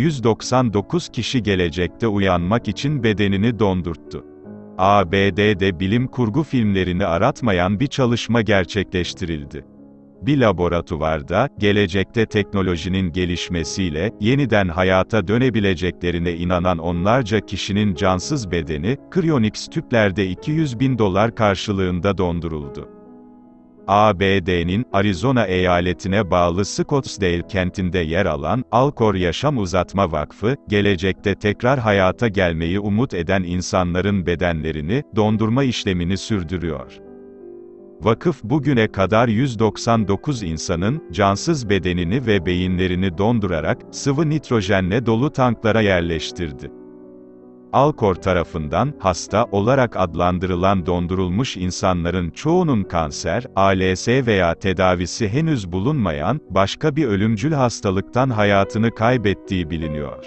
199 kişi gelecekte uyanmak için bedenini dondurttu. ABD'de bilim kurgu filmlerini aratmayan bir çalışma gerçekleştirildi. Bir laboratuvarda, gelecekte teknolojinin gelişmesiyle, yeniden hayata dönebileceklerine inanan onlarca kişinin cansız bedeni, Cryonics tüplerde 200 bin dolar karşılığında donduruldu. ABD'nin Arizona eyaletine bağlı Scottsdale kentinde yer alan Alcor Yaşam Uzatma Vakfı, gelecekte tekrar hayata gelmeyi umut eden insanların bedenlerini dondurma işlemini sürdürüyor. Vakıf bugüne kadar 199 insanın cansız bedenini ve beyinlerini dondurarak sıvı nitrojenle dolu tanklara yerleştirdi. Alkor tarafından hasta olarak adlandırılan dondurulmuş insanların çoğunun kanser, ALS veya tedavisi henüz bulunmayan başka bir ölümcül hastalıktan hayatını kaybettiği biliniyor.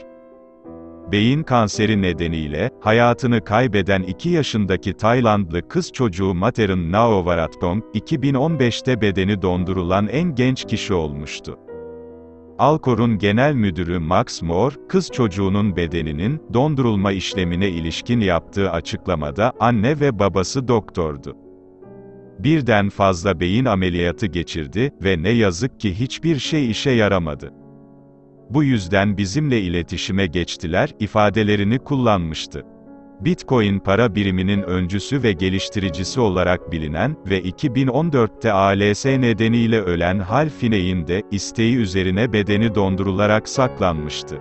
Beyin kanseri nedeniyle hayatını kaybeden 2 yaşındaki Taylandlı kız çocuğu Mater'ın Naovaratpong, 2015'te bedeni dondurulan en genç kişi olmuştu. Alkor'un genel müdürü Max Moore, kız çocuğunun bedeninin dondurulma işlemine ilişkin yaptığı açıklamada anne ve babası doktordu. Birden fazla beyin ameliyatı geçirdi ve ne yazık ki hiçbir şey işe yaramadı. Bu yüzden bizimle iletişime geçtiler ifadelerini kullanmıştı. Bitcoin para biriminin öncüsü ve geliştiricisi olarak bilinen ve 2014'te ALS nedeniyle ölen Hal Finney'in de isteği üzerine bedeni dondurularak saklanmıştı.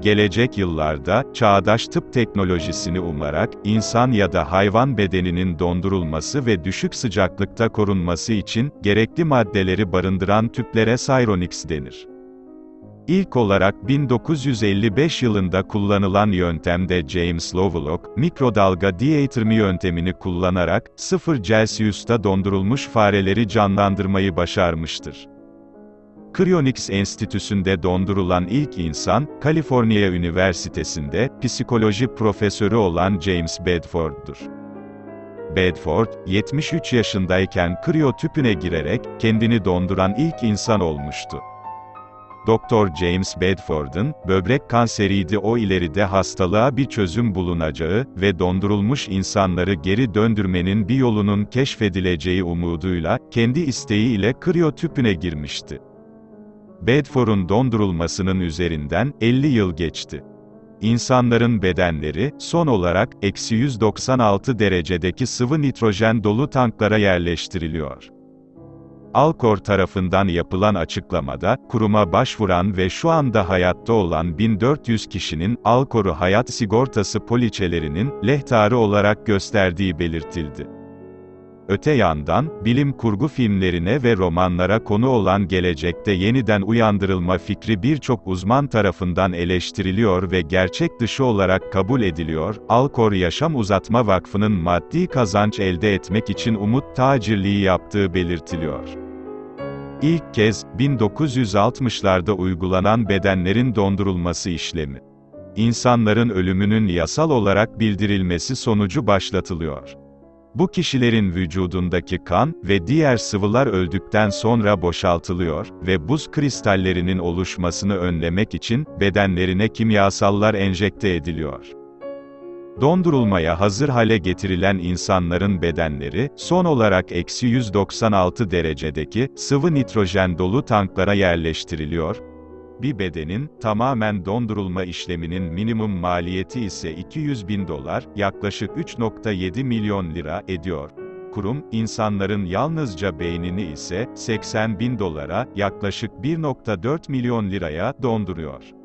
Gelecek yıllarda, çağdaş tıp teknolojisini umarak, insan ya da hayvan bedeninin dondurulması ve düşük sıcaklıkta korunması için, gerekli maddeleri barındıran tüplere Cyronix denir. İlk olarak 1955 yılında kullanılan yöntemde James Lovelock, mikrodalga diatermi yöntemini kullanarak, 0 Celsius'ta dondurulmuş fareleri canlandırmayı başarmıştır. Cryonics Enstitüsü'nde dondurulan ilk insan, Kaliforniya Üniversitesi'nde, psikoloji profesörü olan James Bedford'dur. Bedford, 73 yaşındayken kriyo tüpüne girerek, kendini donduran ilk insan olmuştu. Dr. James Bedford'un, böbrek kanseriydi o ileride hastalığa bir çözüm bulunacağı ve dondurulmuş insanları geri döndürmenin bir yolunun keşfedileceği umuduyla, kendi isteğiyle kriyo tüpüne girmişti. Bedford'un dondurulmasının üzerinden 50 yıl geçti. İnsanların bedenleri, son olarak, eksi 196 derecedeki sıvı nitrojen dolu tanklara yerleştiriliyor. Alkor tarafından yapılan açıklamada, kuruma başvuran ve şu anda hayatta olan 1400 kişinin, Alkor'u hayat sigortası poliçelerinin, lehtarı olarak gösterdiği belirtildi. Öte yandan, bilim kurgu filmlerine ve romanlara konu olan gelecekte yeniden uyandırılma fikri birçok uzman tarafından eleştiriliyor ve gerçek dışı olarak kabul ediliyor. Alkor Yaşam Uzatma Vakfı'nın maddi kazanç elde etmek için umut tacirliği yaptığı belirtiliyor. İlk kez, 1960'larda uygulanan bedenlerin dondurulması işlemi. İnsanların ölümünün yasal olarak bildirilmesi sonucu başlatılıyor. Bu kişilerin vücudundaki kan ve diğer sıvılar öldükten sonra boşaltılıyor ve buz kristallerinin oluşmasını önlemek için bedenlerine kimyasallar enjekte ediliyor. Dondurulmaya hazır hale getirilen insanların bedenleri, son olarak eksi 196 derecedeki, sıvı nitrojen dolu tanklara yerleştiriliyor. Bir bedenin, tamamen dondurulma işleminin minimum maliyeti ise 200 bin dolar, yaklaşık 3.7 milyon lira ediyor. Kurum, insanların yalnızca beynini ise 80 bin dolara, yaklaşık 1.4 milyon liraya donduruyor.